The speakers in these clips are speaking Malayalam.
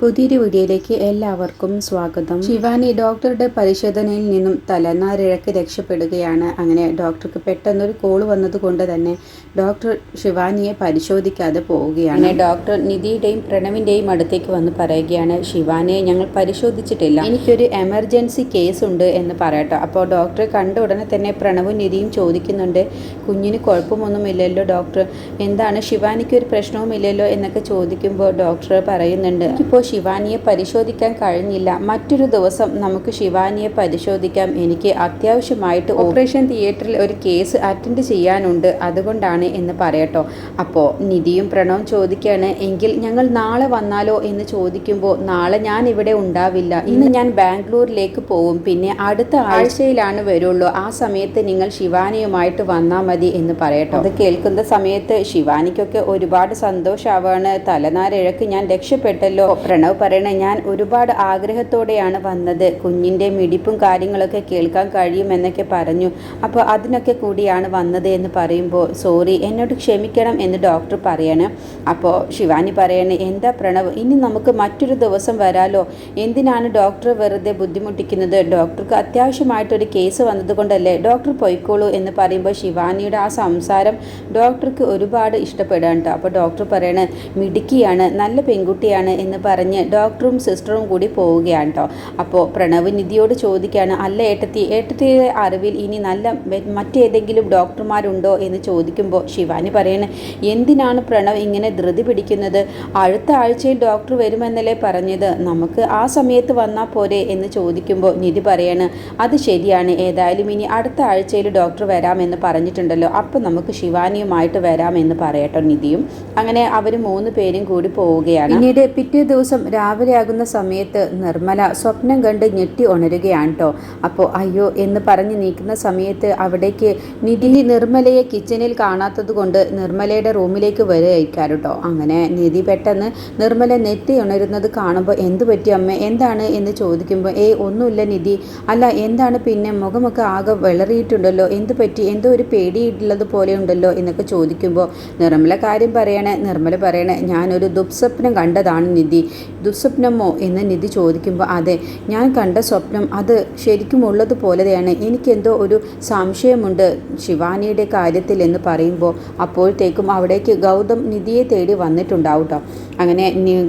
പുതിയൊരു വീഡിയോയിലേക്ക് എല്ലാവർക്കും സ്വാഗതം. ശിവാനി ഡോക്ടറുടെ പരിശോധനയിൽ നിന്നും തലനാരിഴക്ക് രക്ഷപ്പെടുകയാണ്. അങ്ങനെ ഡോക്ടർക്ക് പെട്ടെന്നൊരു കോൾ വന്നതുകൊണ്ട് തന്നെ ഡോക്ടർ ശിവാനിയെ പരിശോധിക്കാതെ പോവുകയാണ്. അങ്ങനെ ഡോക്ടർ നിധിയുടെയും പ്രണവിന്റെയും അടുത്തേക്ക് വന്ന് പറയുകയാണ് ശിവാനിയെ ഞങ്ങൾ പരിശോധിച്ചിട്ടില്ല. എനിക്കൊരു എമർജൻസി കേസ് ഉണ്ട് എന്ന് പറയട്ടോ. അപ്പോൾ ഡോക്ടറെ കണ്ട ഉടനെ തന്നെ പ്രണവും നിധിയും ചോദിക്കുന്നുണ്ട് കുഞ്ഞിന് കുഴപ്പമൊന്നുമില്ലല്ലോ ഡോക്ടർ? എന്താണ് ശിവാനിക്ക് ഒരു പ്രശ്നവുമില്ലല്ലോ? എന്നൊക്കെ ചോദിക്കുമ്പോൾ ഡോക്ടർ പറയുന്നുണ്ട് എനിക്കിപ്പോൾ ശിവാനിയെ പരിശോധിക്കാൻ കഴിഞ്ഞില്ല. മറ്റൊരു ദിവസം നമുക്ക് ശിവാനിയെ പരിശോധിക്കാം. എനിക്ക് അത്യാവശ്യമായിട്ട് ഓപ്പറേഷൻ തിയേറ്ററിൽ ഒരു കേസ് അറ്റൻഡ് ചെയ്യാനുണ്ട്. അതുകൊണ്ടാണ് എന്ന് പറയട്ടോ. അപ്പോൾ നിധിയും പ്രണവും ചോദിക്കുകയാണ് എങ്കിൽ ഞങ്ങൾ നാളെ വന്നാലോ? എന്ന് ചോദിക്കുമ്പോൾ നാളെ ഞാൻ ഇവിടെ ഉണ്ടാവില്ല. ഇന്ന് ഞാൻ ബാംഗ്ലൂരിലേക്ക് പോവും. പിന്നെ അടുത്ത ആഴ്ചയിലാണ് വരുള്ളൂ. ആ സമയത്ത് നിങ്ങൾ ശിവാനിയുമായിട്ട് വന്നാൽ മതി എന്ന് പറയട്ടോ. അത് കേൾക്കുന്ന സമയത്ത് ശിവാനിക്കൊക്കെ ഒരുപാട് സന്തോഷമാവാണ് തലനാരിഴക്ക് ഞാൻ രക്ഷപ്പെട്ടല്ലോ. പ്രണവ് പറയണേ ഞാൻ ഒരുപാട് ആഗ്രഹത്തോടെയാണ് വന്നത്. കുഞ്ഞിന്റെ മിടിപ്പും കാര്യങ്ങളൊക്കെ കേൾക്കാൻ കഴിയുമെന്നൊക്കെ പറഞ്ഞു. അപ്പോൾ അതിനൊക്കെ കൂടിയാണ് വന്നത് എന്ന് പറയുമ്പോൾ സോറി എന്നോട് ക്ഷമിക്കണം എന്ന് ഡോക്ടർ പറയാണ്. അപ്പോൾ ശിവാനി പറയണേ എന്താ പ്രണവ് ഇനി നമുക്ക് മറ്റൊരു ദിവസം വരാലോ? എന്തിനാണ് ഡോക്ടർ വെറുതെ ബുദ്ധിമുട്ടിക്കുന്നത്? ഡോക്ടർക്ക് അത്യാവശ്യമായിട്ടൊരു കേസ് വന്നതുകൊണ്ടല്ലേ ഡോക്ടർ പോയിക്കോളൂ എന്ന് പറയുമ്പോൾ ശിവാനിയുടെ ആ സംസാരം ഡോക്ടർക്ക് ഒരുപാട് ഇഷ്ടപ്പെടാൻ കേട്ടോ അപ്പോൾ ഡോക്ടർ പറയണേ മിടുക്കിയാണ് നല്ല പെൺകുട്ടിയാണ് എന്ന് പറഞ്ഞ് ഡോക്ടറും സിസ്റ്ററും കൂടി പോവുകയാണ് കേട്ടോ അപ്പോൾ പ്രണവ് നിധിയോട് ചോദിക്കുകയാണ് അല്ല ഏട്ടത്തി ഏട്ടത്തിയുടെ അറിവിൽ ഇനി നല്ല മറ്റേതെങ്കിലും ഡോക്ടർമാരുണ്ടോ? എന്ന് ചോദിക്കുമ്പോൾ ശിവാനി പറയണ എന്തിനാണ് പ്രണവ് ഇങ്ങനെ ധൃതി പിടിക്കുന്നത്? അടുത്ത ആഴ്ചയിൽ ഡോക്ടർ വരുമെന്നല്ലേ പറഞ്ഞത്. നമുക്ക് ആ സമയത്ത് വന്നാൽ പോരെ എന്ന് ചോദിക്കുമ്പോൾ നിധി പറയാണ് അത് ശരിയാണ്. ഏതായാലും ഇനി അടുത്ത ആഴ്ചയിൽ ഡോക്ടർ വരാമെന്ന് പറഞ്ഞിട്ടുണ്ടല്ലോ. അപ്പം നമുക്ക് ശിവാനിയുമായിട്ട് വരാമെന്ന് പറയട്ടോ നിധിയും. അങ്ങനെ അവർ മൂന്ന് പേരും കൂടി പോവുകയാണ്. പിന്നീട് പിറ്റേ ദിവസം രാവിലെ ആകുന്ന സമയത്ത് നിർമ്മല സ്വപ്നം കണ്ട് ഞെട്ടി ഉണരുകയാണ് കേട്ടോ അപ്പോൾ അയ്യോ എന്ന് പറഞ്ഞ് നീക്കുന്ന സമയത്ത് അവിടേക്ക് നിധി നിർമ്മലയെ കിച്ചണിൽ കാണാത്തത് കൊണ്ട് നിർമ്മലയുടെ റൂമിലേക്ക് വരികയായിരിക്കാം കേട്ടോ അങ്ങനെ നിധി പെട്ടെന്ന് നിർമ്മല നെറ്റി ഉണരുന്നത് കാണുമ്പോൾ എന്ത് പറ്റി അമ്മ? എന്താണ് എന്ന് ചോദിക്കുമ്പോൾ ഏ ഒന്നുമില്ല നിധി. അല്ല എന്താണ് പിന്നെ? മുഖമൊക്കെ ആകെ വിളറിയിട്ടുണ്ടല്ലോ. എന്ത് പറ്റി? എന്തോ ഒരു പേടിയിട്ടുള്ളത് പോലെ ഉണ്ടല്ലോ എന്നൊക്കെ ചോദിക്കുമ്പോൾ നിർമ്മല കാര്യം പറയണേ നിർമ്മല പറയണേ ഞാനൊരു ദുസ്വപ്നം കണ്ടതാണ് നിധി. ദുസ്വപ്നമോ എന്ന് നിധി ചോദിക്കുമ്പോൾ അതെ ഞാൻ കണ്ട സ്വപ്നം അത് ശരിക്കും ഉള്ളതുപോലെയാണ് എനിക്കെന്തോ ഒരു സംശയമുണ്ട് ശിവാനിയുടെ കാര്യത്തിൽ എന്ന് പറയുമ്പോൾ അപ്പോഴത്തേക്കും അവിടേക്ക് ഗൗതം നിധിയെ തേടി വന്നിട്ടുണ്ടാവും കേട്ടോ അങ്ങനെ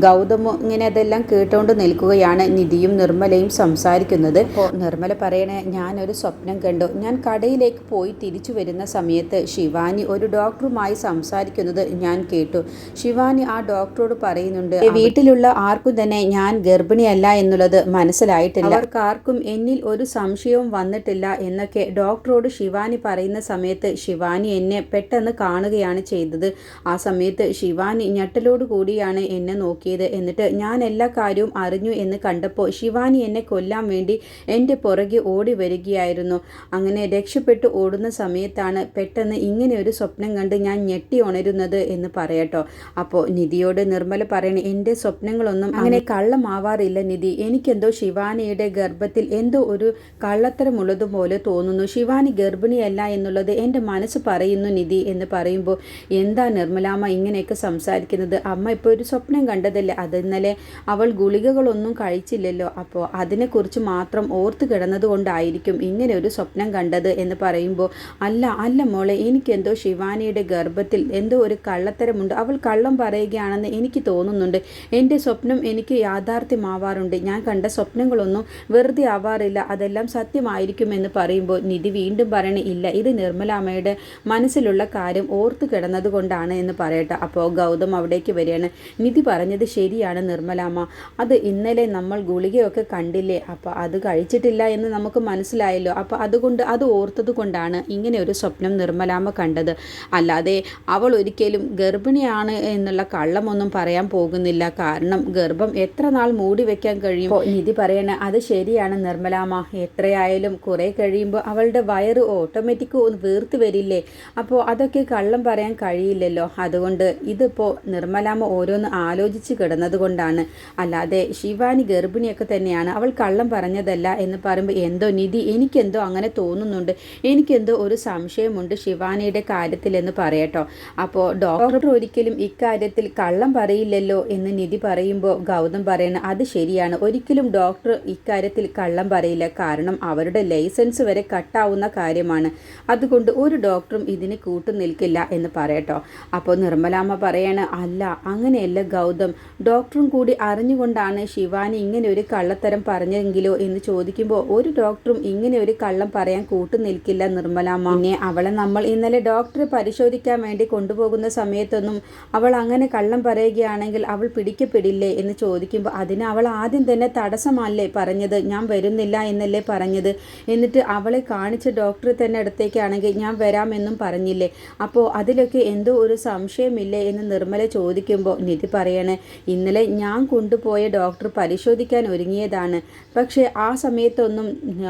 ഗൗതമോ ഇങ്ങനെ അതെല്ലാം കേട്ടുകൊണ്ട് നിൽക്കുകയാണ് നിധിയും നിർമ്മലയും സംസാരിക്കുന്നത്. നിർമ്മല പറയണേ ഞാനൊരു സ്വപ്നം കണ്ടു. ഞാൻ കടയിലേക്ക് പോയി തിരിച്ചു വരുന്ന സമയത്ത് ശിവാനി ഒരു ഡോക്ടറുമായി സംസാരിക്കുന്നത് ഞാൻ കേട്ടു. ശിവാനി ആ ഡോക്ടറോട് പറയുന്നുണ്ട് വീട്ടിലുള്ള വീട്ടിലുള്ള ആർക്കും തന്നെ ഞാൻ ഗർഭിണിയല്ല എന്നുള്ളത് മനസ്സിലായിട്ടില്ല. അവർക്ക് ആർക്കും എന്നിൽ ഒരു സംശയവും വന്നിട്ടില്ല എന്നൊക്കെ ഡോക്ടറോട് ശിവാനി പറയുന്ന സമയത്ത് ശിവാനി എന്നെ പെട്ടെന്ന് കാണുകയാണ് ചെയ്തത്. ആ സമയത്ത് ശിവാനി ഞെട്ടലോട് കൂടിയാണ് എന്നെ നോക്കിയത്. എന്നിട്ട് ഞാൻ എല്ലാ കാര്യവും അറിഞ്ഞു എന്ന് കണ്ടപ്പോൾ ശിവാനി എന്നെ കൊല്ലാൻ വേണ്ടി എന്റെ പുറകെ ഓടി വരികയായിരുന്നു. അങ്ങനെ രക്ഷപ്പെട്ട് ഓടുന്ന സമയത്താണ് പെട്ടെന്ന് ഇങ്ങനെ ഒരു സ്വപ്നം കണ്ട് ഞാൻ ഞെട്ടി ഉണരുന്നത് എന്ന് പറയട്ടോ. അപ്പോൾ നിധിയോട് നിർമ്മല പറയണേ എന്റെ സ്വപ്നങ്ങളൊന്നും അങ്ങനെ കള്ളമാവാറില്ല നിധി. എനിക്കെന്തോ ശിവാനിയുടെ ഗർഭത്തിൽ എന്തോ ഒരു കള്ളത്തരമുള്ളതുപോലെ തോന്നുന്നു. ശിവാനി ഗർഭിണിയല്ല എന്നുള്ളത് എന്റെ മനസ്സ് പറയുന്നു നിധി എന്ന് പറയുമ്പോൾ എന്താ നിർമ്മലാമ്മ ഇങ്ങനെയൊക്കെ സംസാരിക്കുന്നത്? അമ്മ ഇപ്പോൾ ഒരു സ്വപ്നം കണ്ടതല്ലേ? അത് ഇന്നലെ അവൾ ഗുളികകളൊന്നും കഴിച്ചില്ലല്ലോ. അപ്പോൾ അതിനെക്കുറിച്ച് മാത്രം ഓർത്ത് കിടന്നതുകൊണ്ടായിരിക്കും ഇങ്ങനെ ഒരു സ്വപ്നം കണ്ടത് എന്ന് പറയുമ്പോൾ അല്ല അല്ല മോളെ എനിക്കെന്തോ ശിവാനിയുടെ ഗർഭത്തിൽ എന്തോ ഒരു കള്ളത്തരമുണ്ട്. അവൾ കള്ളം പറയുകയാണെന്ന് എനിക്ക് തോന്നുന്നുണ്ട്. എന്റെ സ്വപ്നം എനിക്ക് യാഥാർത്ഥ്യമാവാറുണ്ട്. ഞാൻ കണ്ട സ്വപ്നങ്ങളൊന്നും വെറുതെ ആവാറില്ല. അതെല്ലാം സത്യമായിരിക്കുമെന്ന് പറയുമ്പോൾ നിധി വീണ്ടും പറയണേ ഇല്ല ഇത് നിർമ്മലാമ്മയുടെ മനസ്സിലുള്ള കാര്യം ഓർത്തു കിടന്നതുകൊണ്ടാണ് എന്ന് പറയട്ടെ. അപ്പോൾ ഗൗതം അവിടേക്ക് വരികയാണ്. നിധി പറഞ്ഞത് ശരിയാണ് നിർമ്മലാമ്മ. അത് ഇന്നലെ നമ്മൾ ഗുളികയൊക്കെ കണ്ടില്ലേ? അപ്പോൾ അത് കഴിച്ചിട്ടില്ല എന്ന് നമുക്ക് മനസ്സിലായല്ലോ. അപ്പോൾ അതുകൊണ്ട് അത് ഓർത്തത് കൊണ്ടാണ് ഇങ്ങനെ ഒരു സ്വപ്നം നിർമ്മലാമ്മ കണ്ടത്. അല്ലാതെ അവൾ ഒരിക്കലും ഗർഭിണിയാണ് എന്നുള്ള കള്ളമൊന്നും പറയാൻ പോകുന്നില്ല. കാരണം ഗർഭം എത്ര നാൾ മൂടി വെക്കാൻ കഴിയും? നിധി പറയണ അത് ശരിയാണ് നിർമ്മലാമ എത്രയായാലും കുറെ കഴിയുമ്പോൾ അവളുടെ വയറ് ഓട്ടോമാറ്റിക് വീർത്ത് വരില്ലേ? അപ്പോൾ അതൊക്കെ കള്ളം പറയാൻ കഴിയില്ലല്ലോ. അതുകൊണ്ട് ഇതിപ്പോൾ നിർമ്മലാമ ഓരോന്ന് ആലോചിച്ച് കിടന്നത് കൊണ്ടാണ്. അല്ലാതെ ശിവാനി ഗർഭിണിയൊക്കെ തന്നെയാണ്. അവൾ കള്ളം പറഞ്ഞതല്ല എന്ന് പറയുമ്പോൾ എന്തോ നിധി എനിക്കെന്തോ അങ്ങനെ തോന്നുന്നുണ്ട്. എനിക്കെന്തോ ഒരു സംശയമുണ്ട് ശിവാനിയുടെ കാര്യത്തിൽ എന്ന് പറയട്ടോ. അപ്പോൾ ഡോക്ടർ ഒരിക്കലും ഇക്കാര്യത്തിൽ കള്ളം പറയില്ലല്ലോ എന്ന് നിധി പറയുമ്പോൾ ചോദിക്കുമ്പോൾ ഗൗതം പറയുന്നത് അത് ശരിയാണ്. ഒരിക്കലും ഡോക്ടർ ഇക്കാര്യത്തിൽ കള്ളം പറയില്ല. കാരണം അവരുടെ ലൈസൻസ് വരെ കട്ടാവുന്ന കാര്യമാണ്. അതുകൊണ്ട് ഒരു ഡോക്ടറും ഇതിന് കൂട്ടു നിൽക്കില്ല എന്ന് പറയട്ടോ. അപ്പോൾ നിർമ്മലാമ്മ പറയാണ് അല്ല അങ്ങനെയല്ല ഗൗതം. ഡോക്ടറും കൂടി അറിഞ്ഞുകൊണ്ടാണ് ശിവാനി ഇങ്ങനെ ഒരു കള്ളത്തരം പറഞ്ഞെങ്കിലോ എന്ന് ചോദിക്കുമ്പോൾ ഒരു ഡോക്ടറും ഇങ്ങനെ ഒരു കള്ളം പറയാൻ കൂട്ടു നിൽക്കില്ല നിർമ്മലാമ്മ. പിന്നെ അവളെ നമ്മൾ ഇന്നലെ ഡോക്ടറെ പരിശോധിക്കാൻ വേണ്ടി കൊണ്ടുപോകുന്ന സമയത്തൊന്നും അവൾ അങ്ങനെ കള്ളം പറയുകയാണെങ്കിൽ അവൾ പിടിക്കപ്പെടില്ലേ എന്ന് ചോദിക്കുമ്പോൾ അതിന് അവൾ ആദ്യം തന്നെ തടസ്സമല്ലേ പറഞ്ഞത്? ഞാൻ വരുന്നില്ല എന്നല്ലേ പറഞ്ഞത്? എന്നിട്ട് അവളെ കാണിച്ച ഡോക്ടർ തന്നെ അടുത്തേക്കാണെങ്കിൽ ഞാൻ വരാമെന്നും പറഞ്ഞില്ലേ? അപ്പോൾ അതിലൊക്കെ എന്തോ ഒരു സംശയമില്ലേ എന്ന് നിർമ്മല ചോദിക്കുമ്പോൾ നിധി പറയണേ ഇന്നലെ ഞാൻ കൊണ്ടുപോയ ഡോക്ടർ പരിശോധിക്കാൻ ഒരുങ്ങിയതാണ്. പക്ഷേ ആ സമയത്തൊന്നും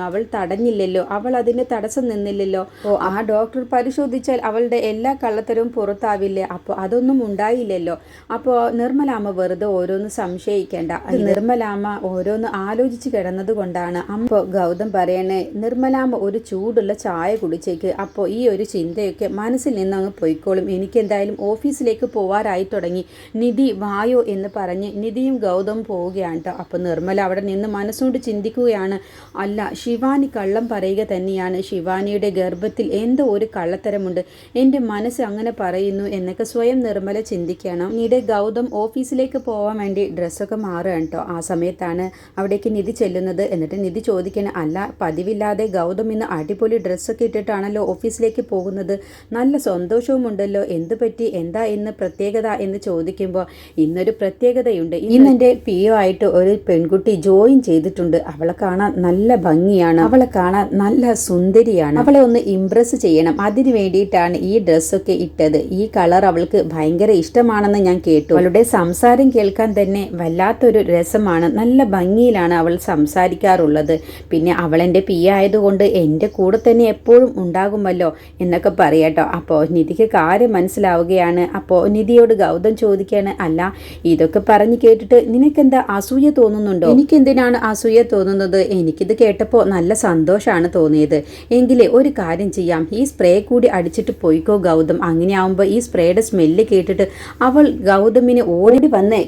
അവൾ തടഞ്ഞില്ലല്ലോ. അവൾ അതിന് തടസ്സം നിന്നില്ലല്ലോ. ഓ ആ ഡോക്ടർ പരിശോധിച്ചാൽ അവളുടെ എല്ലാ കള്ളത്തരവും പുറത്താവില്ലേ? അപ്പോൾ അതൊന്നും ഉണ്ടായില്ലല്ലോ. അപ്പോൾ നിർമ്മലാമ്മ വെറുതെ ഓരോന്ന് സംശയിക്കേണ്ട. നിർമ്മലാമ്മ ഓരോന്ന് ആലോചിച്ച് കിടന്നത് കൊണ്ടാണ്. അപ്പോൾ ഗൗതം പറയണേ നിർമ്മലാമ്മ ഒരു ചൂടുള്ള ചായ കുടിച്ചേക്ക്. അപ്പോൾ ഈ ഒരു ചിന്തയൊക്കെ മനസ്സിൽ നിന്ന് അങ്ങ് പോയിക്കോളും. എനിക്കെന്തായാലും ഓഫീസിലേക്ക് പോവാറായി തുടങ്ങി. നിധി വായോ എന്ന് പറഞ്ഞ് നിധിയും ഗൗതം പോവുകയാണ് കേട്ടോ അപ്പോൾ നിർമ്മല അവിടെ നിന്ന് മനസ്സുകൊണ്ട് ചിന്തിക്കുകയാണ്. അല്ല ശിവാനി കള്ളം പറയുക തന്നെയാണ്. ശിവാനിയുടെ ഗർഭത്തിൽ എന്തോ ഒരു കള്ളത്തരമുണ്ട്. എന്റെ മനസ്സ് അങ്ങനെ പറയുന്നു എന്നൊക്കെ സ്വയം നിർമ്മല ചിന്തിക്കണം. നിയുടെ ഗൗതം ഓഫീസിലേക്ക് പോവാൻ വേണ്ടി ഡ്രസ്സൊക്കെ മാറുകയാണ് കേട്ടോ ആ സമയത്താണ് അവിടേക്ക് നിധി ചെല്ലുന്നത്. എന്നിട്ട് നിധി ചോദിക്കണം അല്ല പതിവില്ലാതെ ഗൗതം ഇന്ന് അടിപൊളി ഡ്രസ്സൊക്കെ ഇട്ടിട്ടാണല്ലോ ഓഫീസിലേക്ക് പോകുന്നത്. നല്ല സന്തോഷവും ഉണ്ടല്ലോ എന്ത് പറ്റി? എന്താ ഇന്ന് പ്രത്യേകത? എന്ന് ചോദിക്കുമ്പോൾ ഇന്നൊരു പ്രത്യേകതയുണ്ട്. ഇന്ന് എന്റെ പി ഒ ആയിട്ട് ഒരു പെൺകുട്ടി ജോയിൻ ചെയ്തിട്ടുണ്ട്. അവളെ കാണാൻ നല്ല ഭംഗിയാണ്. അവളെ കാണാൻ നല്ല സുന്ദരിയാണ്. അവളെ ഒന്ന് ഇംപ്രസ് ചെയ്യണം. അതിനു വേണ്ടിയിട്ടാണ് ഈ ഡ്രസ്സൊക്കെ ഇട്ടത്. ഈ കളർ അവൾക്ക് ഭയങ്കര ഇഷ്ടമാണെന്ന് ഞാൻ കേട്ടു. അവളുടെ സംസാരം കേൾക്കാൻ തന്നെ വല്ലാത്തൊരു രസമാണ്. നല്ല ഭംഗിയിലാണ് അവൾ സംസാരിക്കാറുള്ളത്. പിന്നെ അവൾ എന്റെ പി ആയതുകൊണ്ട് എന്റെ കൂടെ തന്നെ എപ്പോഴും ഉണ്ടാകുമല്ലോ എന്നൊക്കെ പറയാട്ടോ. അപ്പോൾ നിധിക്ക് കാര്യം മനസ്സിലാവുകയാണ്. അപ്പോൾ നിധിയോട് ഗൗതം ചോദിക്കുകയാണ് അല്ല ഇതൊക്കെ പറഞ്ഞു കേട്ടിട്ട് നിനക്കെന്താ അസൂയ തോന്നുന്നുണ്ടോ? എനിക്കെന്തിനാണ് അസൂയ തോന്നുന്നത്? എനിക്കിത് കേട്ടപ്പോൾ നല്ല സന്തോഷമാണ് തോന്നിയത്. എങ്കിലേ ഒരു കാര്യം ചെയ്യാം. ഈ സ്പ്രേ കൂടി അടിച്ചിട്ട് പോയിക്കോ ഗൗതം. അങ്ങനെ ആവുമ്പോൾ ഈ സ്പ്രേയുടെ സ്മെല്ല് കേട്ടിട്ട് അവൾ ഗൗതമിനെ ഓടി വന്ന്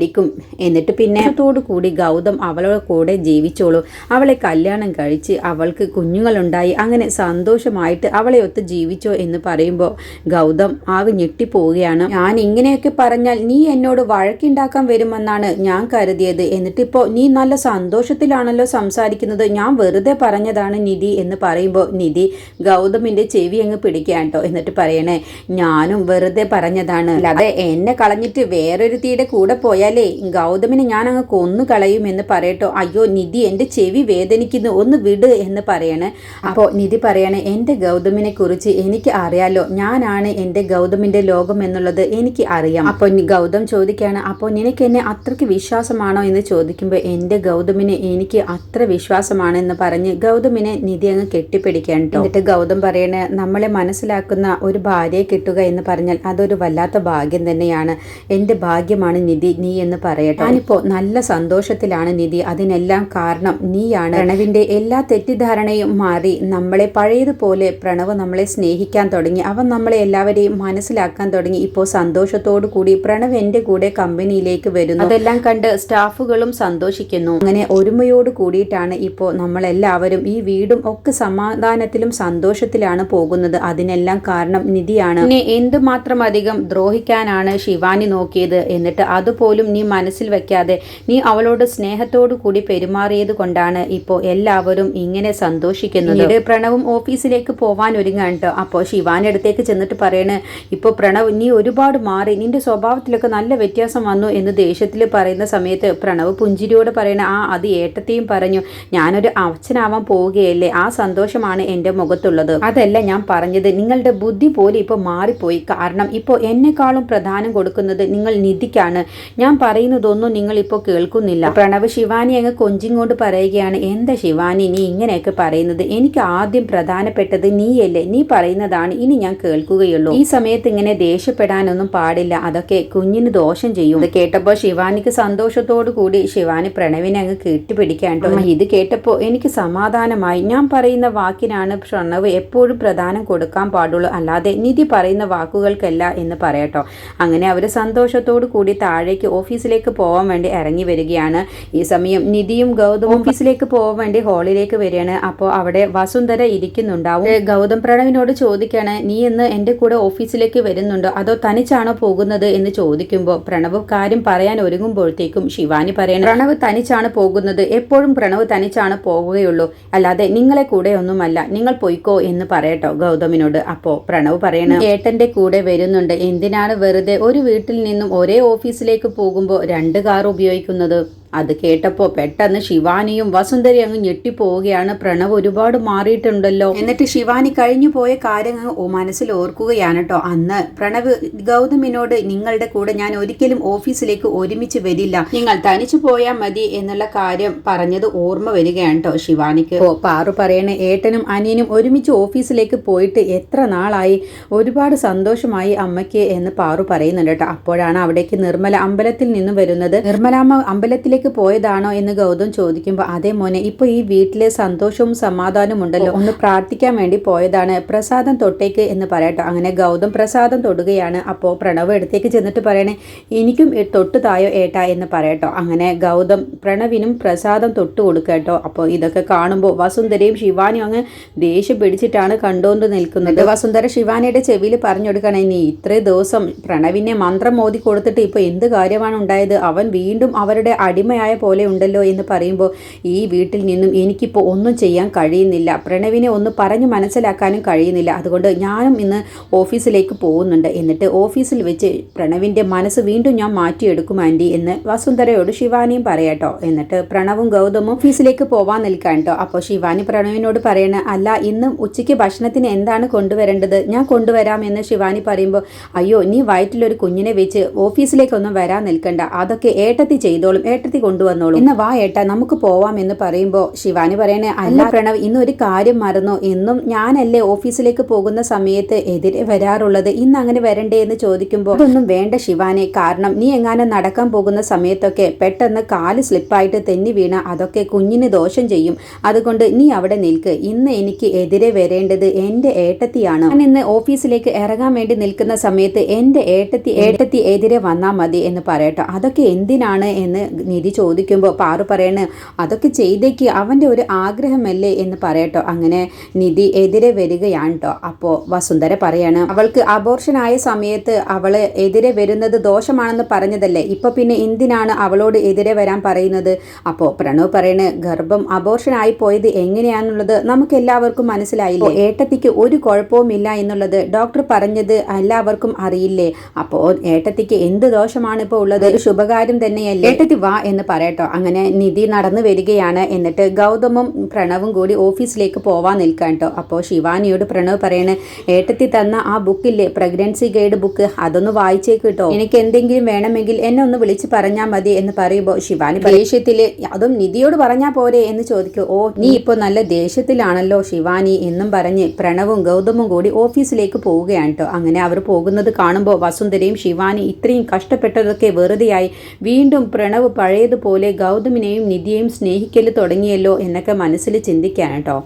കെട്ടിപ്പിടിക്കും എന്നിട്ട് പിന്നെ കൂടി ഗൗതം അവളുടെ കൂടെ ജീവിച്ചോളൂ. അവളെ കല്യാണം കഴിച്ച് അവൾക്ക് കുഞ്ഞുങ്ങളുണ്ടായി. അങ്ങനെ സന്തോഷമായിട്ട് അവളെ ഒത്ത് ജീവിച്ചോ എന്ന് പറയുമ്പോൾ ഗൗതം ആകെ ഞെട്ടിപ്പോവുകയാണ്. ഞാൻ ഇങ്ങനെയൊക്കെ പറഞ്ഞാൽ നീ എന്നോട് വഴക്കുണ്ടാക്കാൻ വരുമെന്നാണ് ഞാൻ കരുതിയത്. എന്നിട്ടിപ്പോൾ നീ നല്ല സന്തോഷത്തിലാണല്ലോ സംസാരിക്കുന്നത്. ഞാൻ വെറുതെ പറഞ്ഞതാണ് നിധി എന്ന് പറയുമ്പോൾ നിധി ഗൗതമിന്റെ ചെവി അങ്ങ് പിടിക്കാൻ എന്നിട്ട് പറയണേ ഞാനും വെറുതെ പറഞ്ഞതാണ്. അതെ എന്നെ കളഞ്ഞിട്ട് വേറൊരു തീയുടെ കൂടെ പോയാലേ ഗൗതമിനെ ഞാൻ അങ്ങ് കൊന്നു കളയും എന്ന് പറയട്ടോ. അയ്യോ നിധി എന്റെ ചെവി വേദനിക്കുന്നു ഒന്ന് വിട് എന്ന് പറയണേ. അപ്പോൾ നിധി പറയണേ എന്റെ ഗൗതമിനെ കുറിച്ച് എനിക്ക് അറിയാലോ ഞാനാണ് എന്റെ ഗൗതമിന്റെ ലോകം എന്നുള്ളത് എനിക്ക് അറിയാം. അപ്പോൾ ഗൗതം ചോദിക്കുകയാണ് അപ്പോൾ നിനക്ക് എന്നെ അത്രയ്ക്ക് വിശ്വാസമാണോ? എന്ന് ചോദിക്കുമ്പോൾ എന്റെ ഗൗതമിനെ എനിക്ക് അത്ര വിശ്വാസമാണ് എന്ന് പറഞ്ഞ് ഗൗതമിനെ നിധി അങ്ങ് കെട്ടിപ്പിടിക്കാൻ കേട്ടോ. എന്നിട്ട് ഗൗതം പറയണേ നമ്മളെ മനസ്സിലാക്കുന്ന ഒരു ഭാര്യയെ കിട്ടുക എന്ന് പറഞ്ഞാൽ അതൊരു വല്ലാത്ത ഭാഗ്യം തന്നെയാണ്. എന്റെ ഭാഗ്യമാണ് നിധി. നീ എന്ന് പറയട്ടെ. ഞാനിപ്പോൾ നല്ല സന്തോഷത്തിലാണ് നിധി. അതിനെല്ലാം കാരണം നീയാണ്. പ്രണവിന്റെ എല്ലാ തെറ്റിദ്ധാരണയും മാറി. നമ്മളെ പഴയതുപോലെ പ്രണവ് നമ്മളെ സ്നേഹിക്കാൻ തുടങ്ങി. അവൻ നമ്മളെ എല്ലാവരെയും മനസ്സിലാക്കാൻ തുടങ്ങി. ഇപ്പോ സന്തോഷത്തോടു കൂടി പ്രണവ് എന്റെ കൂടെ കമ്പനിയിലേക്ക് വരുന്നു. അതെല്ലാം കണ്ട് സ്റ്റാഫുകളും സന്തോഷിക്കുന്നു. അങ്ങനെ ഒരുമയോട് കൂടിയിട്ടാണ് ഇപ്പോ നമ്മളെല്ലാവരും ഈ വീടും ഒക്കെ സമാധാനത്തിലും സന്തോഷത്തിലാണ് പോകുന്നത്. അതിനെല്ലാം കാരണം നിധിയാണ്. പിന്നെ എന്തുമാത്രം അധികം ദ്രോഹിക്കാനാണ് ശിവാനി നോക്കിയത്? എന്നിട്ട് അതുപോലും നീ മനസ്സിൽ വയ്ക്കാതെ നീ അവളോട് സ്നേഹത്തോടു കൂടി പെരുമാറിയത് കൊണ്ടാണ് ഇപ്പോൾ എല്ലാവരും ഇങ്ങനെ സന്തോഷിക്കുന്നത്. പിന്നീട് പ്രണവും ഓഫീസിലേക്ക് പോവാൻ ഒരുങ്ങാണ്ട് അപ്പോൾ ശിവാന്റെ അടുത്തേക്ക് ചെന്നിട്ട് പറയണ് ഇപ്പോൾ പ്രണവ് നീ ഒരുപാട് മാറി. നിന്റെ സ്വഭാവത്തിലൊക്കെ നല്ല വ്യത്യാസം വന്നു എന്ന് ദേഷ്യത്തിൽ പറയുന്ന സമയത്ത് പ്രണവ് പുഞ്ചിരിയോട് പറയണ ആ അത് ഏട്ടത്തെയും പറഞ്ഞു. ഞാനൊരു അച്ഛനാവാൻ പോവുകയല്ലേ. ആ സന്തോഷമാണ് എന്റെ മുഖത്തുള്ളത്. അതല്ല ഞാൻ പറഞ്ഞത് നിങ്ങളുടെ ബുദ്ധി പോലും ഇപ്പോൾ മാറിപ്പോയി. കാരണം ഇപ്പോൾ എന്നെക്കാളും പ്രധാനം കൊടുക്കുന്നത് നിങ്ങൾ നിധിക്കാണ്. ഞാൻ പറയുന്നതൊന്നും നിങ്ങൾ ഇപ്പോൾ കേൾക്കുന്നില്ല. പ്രണവ് ശിവാനി അങ്ങ് കൊഞ്ചിങ്ങോട്ട് പറയുകയാണ് എന്താ ശിവാനി നീ ഇങ്ങനെയൊക്കെ പറയുന്നത്? എനിക്ക് ആദ്യം പ്രധാനപ്പെട്ടത് നീയല്ലേ? നീ പറയുന്നതാണ് ഇനി ഞാൻ കേൾക്കുകയുള്ളൂ. ഈ സമയത്ത് ഇങ്ങനെ ദേഷ്യപ്പെടാനൊന്നും പാടില്ല. അതൊക്കെ കുഞ്ഞിന് ദോഷം ചെയ്യും. കേട്ടപ്പോൾ ശിവാനിക്ക് സന്തോഷത്തോടു കൂടി ശിവാനി പ്രണവിനെ അങ്ങ് കെട്ടിപ്പിടിക്കാണ്ടോ കേട്ടോ ഇത് കേട്ടപ്പോൾ എനിക്ക് സമാധാനമായി. ഞാൻ പറയുന്ന വാക്കിനാണ് പ്രണവ് എപ്പോഴും പ്രധാനം കൊടുക്കാൻ പാടുള്ളൂ. അല്ലാതെ നിധി പറയുന്ന വാക്കുകൾക്കല്ല എന്ന് പറയട്ടോ അങ്ങനെ അവർ സന്തോഷത്തോടു കൂടി താഴേക്ക് ഓഫീസിലേക്ക് പോകാൻ വേണ്ടി ഇറങ്ങി വരികയാണ്. ഈ സമയം നിധിയും ഗൗതം ഓഫീസിലേക്ക് പോകാൻ വേണ്ടി ഹാളിലേക്ക് വരികയാണ്. അപ്പോൾ അവിടെ വസുന്ധര ഇരിക്കുന്നുണ്ടാവും. ഗൗതം പ്രണവിനോട് ചോദിക്കാണ് നീ ഇന്ന് എന്റെ കൂടെ ഓഫീസിലേക്ക് വരുന്നുണ്ടോ? അതോ തനിച്ചാണോ പോകുന്നത്? എന്ന് ചോദിക്കുമ്പോൾ പ്രണവ് കാര്യം പറയാൻ ഒരുങ്ങുമ്പോഴത്തേക്കും ശിവാനി പറയണം പ്രണവ് തനിച്ചാണ് പോകുന്നത്. എപ്പോഴും പ്രണവ് തനിച്ചാണ് പോവുകയുള്ളൂ. അല്ലാതെ നിങ്ങളെ കൂടെ ഒന്നുമല്ല. നിങ്ങൾ പോയിക്കോ എന്ന് പറയട്ടോ ഗൗതമിനോട്. അപ്പോ പ്രണവ് പറയണം ഏട്ടന്റെ കൂടെ വരുന്നുണ്ട്. എന്തിനാണ് വെറുതെ? ഒരു വീട്ടിൽ നിന്നും ഒരേ ഓഫീസിലേക്ക് പോകുമ്പോൾ രണ്ട് കാർ ഉപയോഗിക്കുന്നത് അത് കേട്ടപ്പോൾ പെട്ടെന്ന് ശിവാനിയും വസുന്ധരി അങ്ങ് ഞെട്ടിപ്പോവുകയാണ്. പ്രണവ് ഒരുപാട് മാറിയിട്ടുണ്ടല്ലോ. എന്നിട്ട് ശിവാനി കഴിഞ്ഞു പോയ കാര്യങ്ങൾ മനസ്സിൽ ഓർക്കുകയാണ് കേട്ടോ. അന്ന് പ്രണവ് ഗൗതമിനോട് നിങ്ങളുടെ കൂടെ ഞാൻ ഒരിക്കലും ഓഫീസിലേക്ക് ഒരുമിച്ച് വരില്ല. നിങ്ങൾ തനിച്ചു പോയാൽ മതി എന്നുള്ള കാര്യം പറഞ്ഞത് ഓർമ്മ വരികയാണ് കേട്ടോ ശിവാനിക്ക്. ഓ പാറു പറയണേ ഏട്ടനും അനിയനും ഒരുമിച്ച് ഓഫീസിലേക്ക് പോയിട്ട് എത്ര നാളായി? ഒരുപാട് സന്തോഷമായി അമ്മയ്ക്ക് എന്ന് പാറു പറയുന്നുണ്ട് കേട്ടോ. അപ്പോഴാണ് അവിടേക്ക് നിർമ്മല അമ്പലത്തിൽ നിന്നും വരുന്നത്. നിർമ്മലാമ്മ അമ്പലത്തിലേക്ക് പോയതാണോ എന്ന് ഗൗതം ചോദിക്കുമ്പോൾ അതേ മോനെ ഇപ്പൊ ഈ വീട്ടിലെ സന്തോഷവും സമാധാനവും ഉണ്ടല്ലോ. ഒന്ന് പ്രാർത്ഥിക്കാൻ വേണ്ടി പോയതാണ്. പ്രസാദം തൊട്ടേക്ക് എന്ന് പറയട്ടോ. അങ്ങനെ ഗൗതം പ്രസാദം തൊടുകയാണ്. അപ്പോൾ പ്രണവ് എടുത്തേക്ക് ചെന്നിട്ട് പറയണേ എനിക്കും തൊട്ട് തായോ ഏട്ടാ എന്ന് പറയട്ടോ. അങ്ങനെ ഗൗതം പ്രണവിനും പ്രസാദം തൊട്ട് കൊടുക്കട്ടോ. അപ്പോൾ ഇതൊക്കെ കാണുമ്പോൾ വസുന്ധരയും ശിവാനിയും അങ്ങ് ദേഷ്യം പിടിച്ചിട്ടാണ് കണ്ടുകൊണ്ട് നിൽക്കുന്നത്. വസുന്ധര ശിവാനിയുടെ ചെവിയിൽ പറഞ്ഞു കൊടുക്കണേ നീ ഇത്രയും ദിവസം പ്രണവിനെ മന്ത്രം മോദി കൊടുത്തിട്ട് ഇപ്പോൾ എന്ത് കാര്യമാണ് ഉണ്ടായത്? അവൻ വീണ്ടും അവരുടെ അടിമയായ പോലെ ഉണ്ടല്ലോ എന്ന് പറയുമ്പോൾ ഈ വീട്ടിൽ നിന്നും എനിക്കിപ്പോൾ ഒന്നും ചെയ്യാൻ കഴിയുന്നില്ല. പ്രണവിനെ ഒന്ന് പറഞ്ഞു മനസ്സിലാക്കാനും കഴിയുന്നില്ല. അതുകൊണ്ട് ഞാനും ഇന്ന് ഓഫീസിലേക്ക് പോകുന്നുണ്ട്. എന്നിട്ട് ഓഫീസിൽ വെച്ച് പ്രണവിന്റെ മനസ്സ് വീണ്ടും ഞാൻ മാറ്റിയെടുക്കും ആന്റി എന്ന് വസുന്ധരയോട് ശിവാനിയും പറയട്ടോ എന്നിട്ട് പ്രണവും ഗൗതമും ഓഫീസിലേക്ക് പോവാൻ നിൽക്കാൻ കേട്ടോ അപ്പോൾ ശിവാനി പ്രണവിനോട് പറയണ അല്ല ഇന്നും ഉച്ചയ്ക്ക് ഭക്ഷണത്തിന് എന്താണ് കൊണ്ടുവരേണ്ടത്? ഞാൻ കൊണ്ടുവരാം എന്ന് ശിവാനി പറയുമ്പോൾ അയ്യോ നീ വയറ്റിലൊരു കുഞ്ഞിനെ വെച്ച് ഓഫീസിലേക്കൊന്നും വരാൻ നിൽക്കണ്ട. അതൊക്കെ ഏട്ടത്തി ചെയ്തോളും. ഏട്ടത്തി കൊണ്ടുവന്നോളും. എന്ന വാ ഏട്ടാ നമുക്ക് പോവാം എന്ന് പറയുമ്പോ ശിവാനി പറയണേ അല്ല പ്രണവ് ഇന്ന് ഒരു കാര്യം മറന്നു? എന്നും ഞാനല്ലേ ഓഫീസിലേക്ക് പോകുന്ന സമയത്ത് എതിരെ വരാറുള്ളത് ഇന്ന് അങ്ങനെ വരണ്ടേ എന്ന് ചോദിക്കുമ്പോൾ അതൊന്നും വേണ്ട ശിവാനി കാരണം നീ എങ്ങാനും നടക്കാൻ പോകുന്ന സമയത്തൊക്കെ പെട്ടെന്ന് കാൽ സ്ലിപ്പായിട്ട് തെന്നി വീണ അതൊക്കെ കുഞ്ഞിന് ദോഷം ചെയ്യും. അതുകൊണ്ട് നീ അവിടെ നിൽക്ക്. ഇന്ന് എനിക്ക് എതിരെ വരേണ്ടത് എന്റെ ഏട്ടത്തിയാണ്. ഞാൻ ഇന്ന് ഓഫീസിലേക്ക് ഇറങ്ങാൻ വേണ്ടി നിൽക്കുന്ന സമയത്ത് എന്റെ ഏട്ടത്തി ഏട്ടത്തി എതിരെ വന്നാൽ മതി എന്ന് പറയട്ടോ. അതൊക്കെ എന്തിനാണ് എന്ന് നിധി ചോദിക്കുമ്പോൾ പാറു പറയണ്? അതൊക്കെ ചെയ്തേക്ക് അവന്റെ ഒരു ആഗ്രഹമല്ലേ? എന്ന് പറയട്ടോ. അങ്ങനെ നിധി എതിരെ വരികയാണ് കേട്ടോ അപ്പോൾ വസുന്ധര പറയാണ് അവൾക്ക് അബോർഷനായ സമയത്ത് അവൾ എതിരെ വരുന്നത് ദോഷമാണെന്ന് പറഞ്ഞതല്ലേ? ഇപ്പൊ പിന്നെ എന്തിനാണ് അവളോട് എതിരെ വരാൻ പറയുന്നത്? അപ്പോൾ പ്രണവ് പറയണ് ഗർഭം അബോർഷനായി പോയത് എങ്ങനെയാണെന്നുള്ളത് നമുക്ക് എല്ലാവർക്കും മനസ്സിലായില്ലേ? ഏട്ടത്തിക്ക് ഒരു കുഴപ്പവും ഇല്ല എന്നുള്ളത് ഡോക്ടർ പറഞ്ഞത് എല്ലാവർക്കും അറിയില്ലേ? അപ്പോൾ ഏട്ടത്തിക്ക് എന്ത് ദോഷമാണ് ഇപ്പോൾ ഉള്ളത്? ഒരു ശുഭകാര്യം തന്നെയല്ലേ? ഏട്ടത്തി വാ എന്ന് പറയട്ടോ. അങ്ങനെ നിധി നടന്നു വരികയാണ്. എന്നിട്ട് ഗൗതമും പ്രണവും കൂടി ഓഫീസിലേക്ക് പോവാൻ നിൽക്കാൻ കേട്ടോ അപ്പോൾ ശിവാനിയോട് പ്രണവ് പറയണേ ഏട്ടത്തി തന്ന ആ ബുക്കില്ലേ പ്രഗ്നൻസി ഗൈഡ് ബുക്ക് അതൊന്ന് വായിച്ചേക്ക് കേട്ടോ എനിക്ക് എന്തെങ്കിലും വേണമെങ്കിൽ എന്നെ ഒന്ന് വിളിച്ച് പറഞ്ഞാൽ മതി എന്ന് പറയുമ്പോൾ ശിവാനി ദേഷ്യത്തിൽ അതും നിധിയോട് പറഞ്ഞാൽ പോരെ? എന്ന് ചോദിക്കും. ഓ നീ ഇപ്പോൾ നല്ല ദേഷ്യത്തിലാണല്ലോ ശിവാനി എന്നും പറഞ്ഞ് പ്രണവും ഗൗതമും കൂടി ഓഫീസിലേക്ക് പോവുകയാണ് കേട്ടോ അങ്ങനെ അവർ പോകുന്നത് കാണുമ്പോൾ വസുന്ധരയും ശിവാനി ഇത്രയും കഷ്ടപ്പെട്ടതൊക്കെ വെറുതെയായി. വീണ്ടും പ്രണവ് പഴയതുപോലെ ഗൗതമിനെയും നിധിയെയും സ്നേഹിക്കൽ തുടങ്ങിയല്ലോ എന്നൊക്കെ മനസ്സിൽ ചിന്തിക്കാൻ കേട്ടോ